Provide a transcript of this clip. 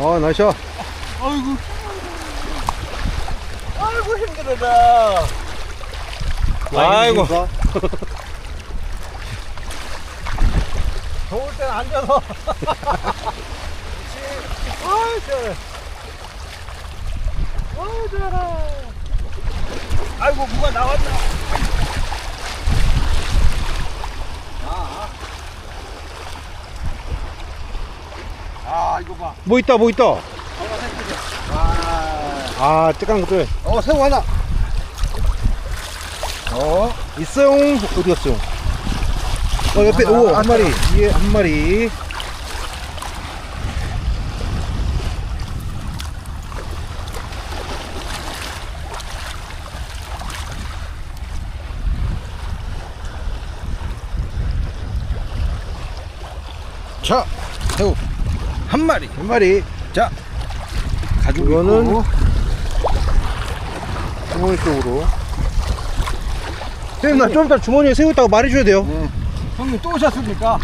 어, 나이샤. 아이고. 아이고, 힘들어라. 아이고. 더울 땐 앉아서. 아이, 시원해. 아이, 좋아라. 아이고, 뭐가 나왔다. 아, 이거 봐. 뭐 있다, 뭐 있다. 와. 아, 쬐깐 것들. 어, 새우 하나. 어, 있어요. 어디 갔어요? 어, 옆에, 오, 한 마리. 위에 한 마리. 자, 새우. 한 마리. 한 마리. 자, 가지고 이거는. 주머니 쪽으로. 선생님, 나좀 이따 주머니에 새우 있다고 말해줘야 돼요. 네. 형님 또 오셨습니까?